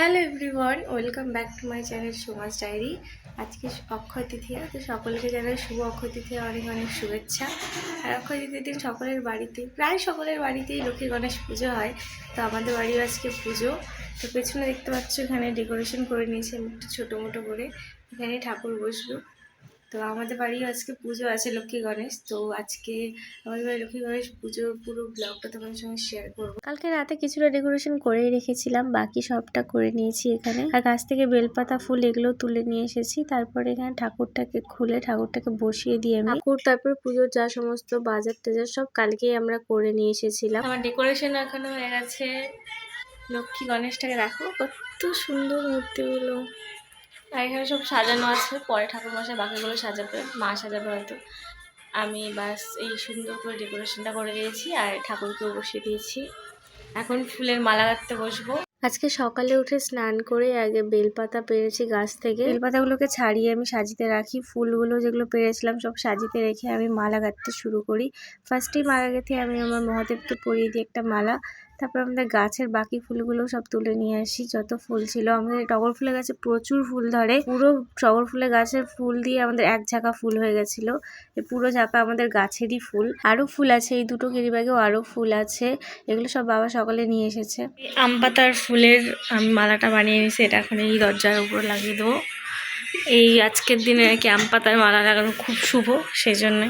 Hello everyone welcome back to my channel Suma's diary আজকে অক্ষয় তৃতীয়া তো সকলকে জানাই শুভ অক্ষয় তৃতীয়া অনেক অনেক শুভেচ্ছা। আর অক্ষয় তৃতীয় দিন সকলের বাড়িতে, প্রায় সকলের বাড়িতেই লক্ষ্মী গণেশ পুজো হয়। তো আমাদের বাড়িও আজকে পুজো। তো পেছনে দেখতে পাচ্ছ এখানে ডেকোরেশন করে নিয়েছে আমি একটু ছোটো মোটো করে। এখানে ঠাকুর বসবো তো আমাদের বাড়িও আজকে পুজো আছে লক্ষ্মী গণেশ। তো আজকে আমাদের বাড়ি লক্ষ্মী গণেশ পুজোর পুরো ব্লগটা তোমাদের সঙ্গে শেয়ার করব। কালকে রাতে কিছুটা ডেকোরেশন করেই রেখেছিলাম বাকি সবটা করে নিয়েছি এখানে। আর গাছ থেকে বেলপাতা ফুল এগুলো তুলে নিয়ে এসেছি। তারপরে এখানে ঠাকুরটাকে খুলে ঠাকুরটাকে বসিয়ে দিয়ে আমি। ঠাকুর তারপরে পুজোর যা সমস্ত বাজার টাজার সব কালকেই আমরা করে নিয়ে এসেছিলাম। আমার ডেকোরেশন এখনও হয়ে গেছে। লক্ষ্মী গণেশটাকে রাখো কত সুন্দর মূর্তিগুলো। আর এখানে সব সাজানো আছে। পরে ঠাকুর মশাই বাকিগুলো সাজাবে, মা সাজাবে হয়তো। আমি বাস এই সুন্দর করে ডেকোরেশনটা করে দিয়েছি আর ঠাকুরকেও বসিয়ে দিয়েছি। এখন ফুলের মালা গাঁথতে বসবো। আজকে সকালে উঠে স্নান করে আগে বেলপাতা পেরেছি গাছ থেকে। বেলপাতাগুলোকে ছাড়িয়ে আমি সাজিতে রাখি। ফুলগুলো যেগুলো পেরেছিলাম সব সাজিতে রেখে আমি মালা গাঁথতে শুরু করি। ফার্স্টেই মালা গেঁথে আমি আমার মহাদেবকে পরিয়ে দিই একটা মালা। তারপর আমাদের গাছের বাকি ফুলগুলো সব তুলে নিয়ে আসি, যত ফুল ছিল। আমাদের টগর ফুলের গাছে প্রচুর ফুল ধরে। পুরো টগর ফুলের গাছের ফুল দিয়ে আমাদের এক ঝাঁকা ফুল হয়ে গেছিল। পুরো ঝাঁকা আমাদের গাছেরই ফুল। আরও ফুল আছে, এই দুটো গিরি ব্যাগেও আরও ফুল আছে। এগুলো সব বাবা সকালে নিয়ে এসেছে। আম পাতার ফুলের আমি মালাটা বানিয়ে নিয়েছি এটা এখন এই দরজার উপর লাগিয়ে দেবো। এই আজকের দিনে আর কি আম পাতার মালা লাগানো খুব শুভ, সেই জন্যে।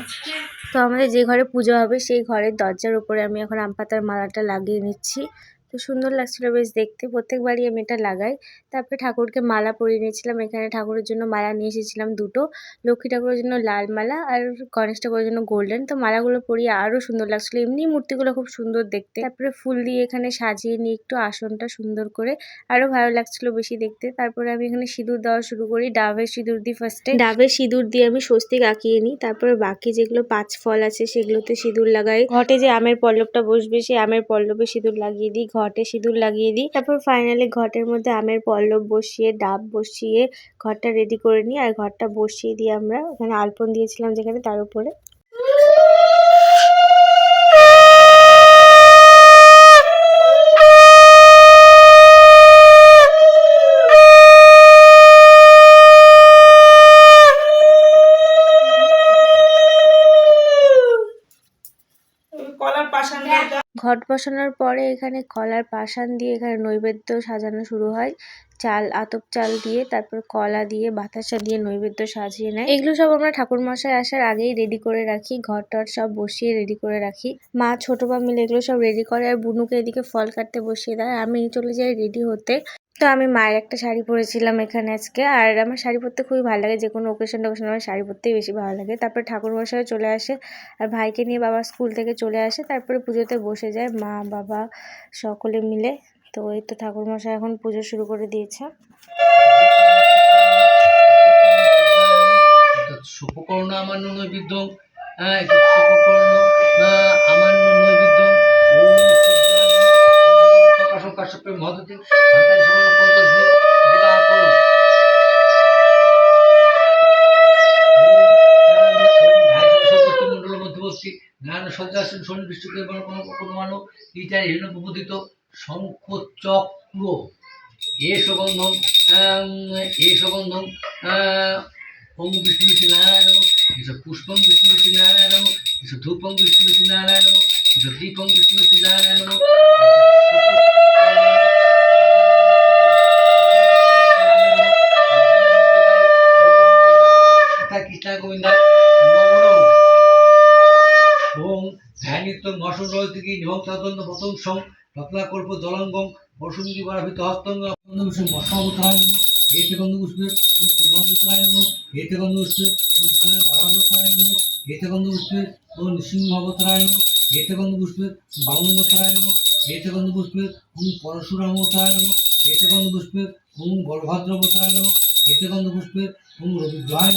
তো আমাদের যে ঘরে পুজো হবে, সেই ঘরের দরজার উপরে আমি এখন আম পাতার মালাটা লাগিয়ে নিচ্ছি। তো সুন্দর লাগছিল বেশ দেখতে। প্রত্যেকবারই আমি এটা লাগাই। তারপরে ঠাকুরকে মালা পরিয়ে নিয়েছিলাম। এখানে ঠাকুরের জন্য মালা নিয়ে এসেছিলাম দুটো। লক্ষ্মী ঠাকুরের জন্য লাল মালা আর গণেশ ঠাকুরের জন্য গোল্ডেন। তো মালাগুলো পরিয়ে আরও সুন্দর লাগছিল। এমনি মূর্তিগুলো খুব সুন্দর দেখতে। তারপরে ফুল দিয়ে এখানে সাজিয়ে নিয়ে একটু আসনটা সুন্দর করে আরও ভালো লাগছিল বেশি দেখতে। তারপরে আমি এখানে সিঁদুর দেওয়া শুরু করি। ডাবের সিঁদুর দিই ফার্স্টে ডাবের সিঁদুর দিয়ে আমি স্বস্তিক আঁকিয়ে নিই। তারপরে বাকি যেগুলো পাঁচ ফল আছে সেগুলোতে সিঁদুর লাগাই। ঘটে যে আমের পল্লবটা বসবে, সেই আমের পল্লবে সিঁদুর লাগিয়ে দিই। ঘটে সিঁদুর লাগিয়ে দিই। তারপর ফাইনালি ঘটের মধ্যে আমের পল্লব বসিয়ে, ডাব বসিয়ে, ঘরটা রেডি করে নিই। আর ঘরটা বসিয়ে দিয়ে আমরা ওখানে আলপন দিয়েছিলাম যেখানে তার উপরে। কলার ঘট বসানোর পরে এখানে কলার পাশান দিয়ে এখানে নৈবেদ্য সাজানো শুরু হয়। চাল, আতপ চাল দিয়ে, তারপর কলা দিয়ে, বাতাসা দিয়ে নৈবেদ্য সাজিয়ে নেয়। এগুলো সব আমরা ঠাকুর মশাই আসার আগেই রেডি করে রাখি ঘর টর সব বসিয়ে রেডি করে রাখি। মা, ছোট বা মিলে এগুলো সব রেডি করে আর বুনুকে এদিকে ফল কাটতে বসিয়ে দেয়। আমি চলে যাই রেডি হতে। তো আমি মায়ের একটা শাড়ি পরেছিলাম এখানে আজকে। আর আমার শাড়ি পরতে খুবই ভালো লাগে যে কোনো ওকেশন টোকেশন আমার শাড়ি পরতেই বেশি ভালো লাগে। তারপরে ঠাকুর মশাই চলে আসে আর ভাইকে নিয়ে বাবা স্কুল থেকে চলে আসে। তারপরে পুজোতে বসে যায় মা, বাবা সকলে মিলে। তো এই তো ঠাকুর মশাই এখন পুজো শুরু করে দিয়েছে। সুপকর্ণ আমান্য নৈবেদ্য। হ্যাঁ জ্ঞান সজ্জাসন সন্নিবিষ্টকে কোনো মানব ইটার হীন প্রবোধিত। শঙ্খ চক্র এস গন্ধম এস গন্ধম ওম বিষ্ণু নারায়ণ এস পুষ্পম বিষ্ণু নারায়ণ ধূপম নারায়ণ এস দীপম বিষ্ণু নারায়ণ কৃষ্ণ গোবিন্দ ধ্যানিত মশন রহিতকি নিহং চতন্য প্রথম সং রত্নাকল্প জলঙ্গম বসুন্ধী বারাভিত হস্তঙ্গ মশাবতারায় নম। এতে গন্ধ পুষ্পে কুমাবতারায় নম। এতে গন্ধ পুষ্পে বারাবতারায় নম। এতে গন্ধ পুষ্পে ও নৃসিংহবতারায় নম। এতে গন্ধ পুষ্পে বামনবতারায় নম। এতে গন্ধ পুষ্পে ওম পরশুরামতারায় নম। এতে গন্ধ পুষ্পে ওম বলভদ্রবতারায় নম। এতে গন্ধ পুষ্পে ওম রবিগ্রহায়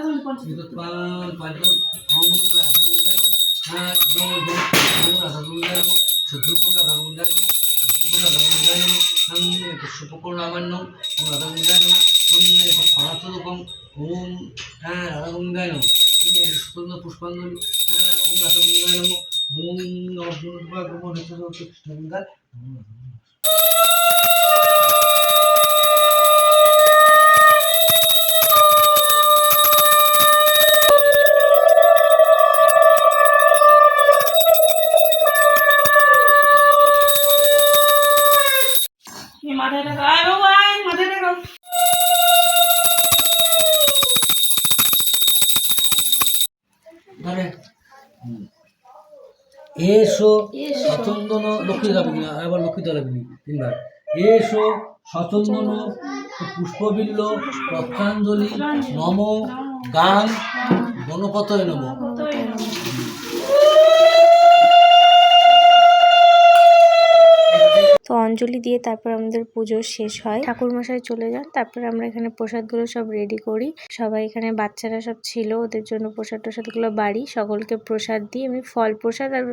রাধা পাঁচজন ওম হ্যাঁ ওম ওম রাধাগুন্ডায় শত্রুপুর রাধাগুন্ডায় শত্রুপুর রাধাগুন্ডায় ওম রামান্য ওম রাধাগুন্ডায় ওম সনাতনকম ওম হ্যাঁ রাধাগুন্ডায় সুতন্ত্র পুষ্পাঞ্জলি হ্যাঁ ওম রাধাগুন্ডায় ওম নবদুর্গা ব্রহ্ম নেত্র মাথায় রাখো আয় বাবু আয় মাথায় রাখো ধরে এসো সচন্দন লক্ষ্মী যাবে কিনা? আবার লক্ষ্মী লাগবে তিনবার। এসো সচন্দন পুষ্পবিল্ল পত্রাঞ্জলি নম গান গণপতয় নম। তো অঞ্জলি দিয়ে তারপর আমাদের পুজো শেষ হয়। ঠাকুর মশাই চলে যান তারপর আমরা এখানে প্রসাদগুলো সব রেডি করি। সবাই এখানে বাচ্চারা সব ছিল ওদের জন্য প্রসাদ টসাদগুলো বাড়ি। সকলকে প্রসাদ দিই। এমনি ফল প্রসাদ আর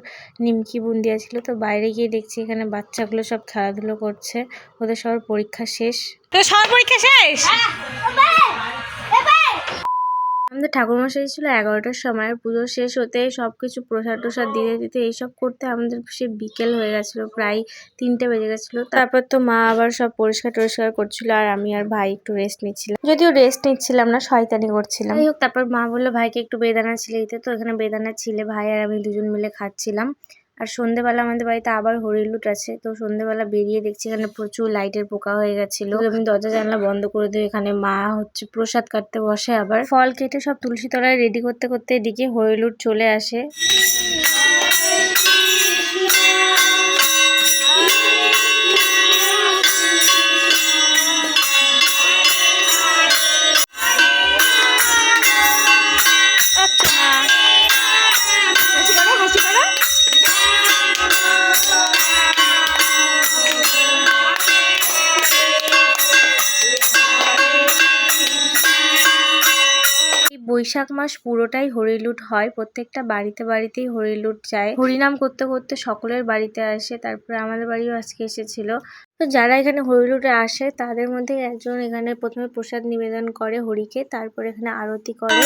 নিমকি বুন্দিয়া ছিল তো বাইরে গিয়ে দেখছি এখানে বাচ্চাগুলো সব খেলাধুলো করছে। ওদের সবার পরীক্ষা শেষ। তো সবার পরীক্ষা শেষ? আমাদের ঠাকুরমশাই ছিল এগারোটার সময় পুজো শেষ হতে সব কিছু প্রসাদ টসাদ দিতে দিতে এইসব করতে আমাদের সে বিকেল হয়ে গেছিল প্রায় তিনটে বেজে গেছিল। তারপর তো মা আবার সব পরিষ্কার টরিষ্কার করছিল আর আমি আর ভাই একটু রেস্ট নিচ্ছিলাম। যদিও রেস্ট নিচ্ছিলাম না শয়তানি করছিলাম। যাই হোক তারপর মা বলল ভাইকে একটু বেদানা ছিলে দিতে তো এখানে বেদানা ছিলে ভাই আর আমি দুজন মিলে খাচ্ছিলাম। আর সন্ধেবেলা আমাদের বাড়িতে আবার হরিলুট আছে। তো সন্ধেবেলা বেরিয়ে দেখছি এখানে প্রচুর লাইটের পোকা হয়ে গেছিল। আমি দরজা, জানলা বন্ধ করে দিই। এখানে মা হচ্ছে প্রসাদ কাটতে বসে আবার। ফল কেটে সব তুলসী তলায় রেডি করতে করতে এদিকে হরিলুট চলে আসে। বৈশাখ মাস পুরোটাই হরিলুট হয়। প্রত্যেকটা বাড়িতে বাড়িতেই হরিলুট যায়। হরিনাম করতে করতে সকলের বাড়িতে আসে। তারপরে আমাদের বাড়িও আজকে এসেছিল। তো যারা এখানে হরিলুটে আসে, তাদের মধ্যে একজন এখানে প্রথমে প্রসাদ নিবেদন করে হরিকে, তারপরে এখানে আরতি করে।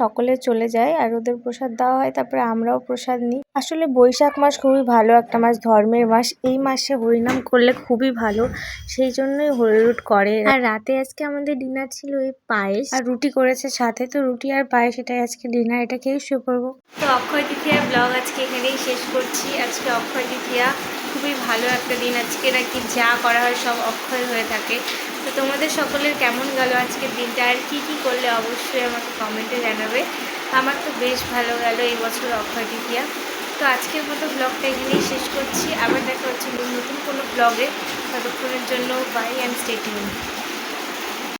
সকলে চলে যায় আর ওদের প্রসাদ দেওয়া হয়, তারপরে আমরাও প্রসাদ নিই। আসলে বৈশাখ মাস খুবই ভালো একটা মাস, ধর্মের মাস। এই মাসে হরিনাম করলে খুবই ভালো, সেই জন্যই হরিলুট করে। আর রাতে আজকে আমাদের ডিনার ছিল এই পায়েস। আর রুটি করেছে সাথে, তো রুটি আর পায়েস এটাই আজকে ডিনার, এটা খেয়েই শুয়ে পড়ব। তো অক্ষয় তৃতীয়ার ব্লগ আজকে এখানেই শেষ করছি। আজকে অক্ষয় তৃতীয়া খুবই ভালো একটা দিন। আজকে নাকি যা করা হয় সব অক্ষয় হয়ে থাকে। তো তোমাদের সকলের কেমন গেল আজকের দিনটা? আর কী কী করলে অবশ্যই আমাকে কমেন্টে জানাবে। আমার তো বেশ ভালো গেল এই বছর অক্ষয় তৃতীয়া। তো আজকের মতো ব্লগটা এখানেই শেষ করছি। আবার দেখা হচ্ছে নতুন কোনো ব্লগে। ততক্ষণের জন্য বাই অ্যান্ড স্টেটিউন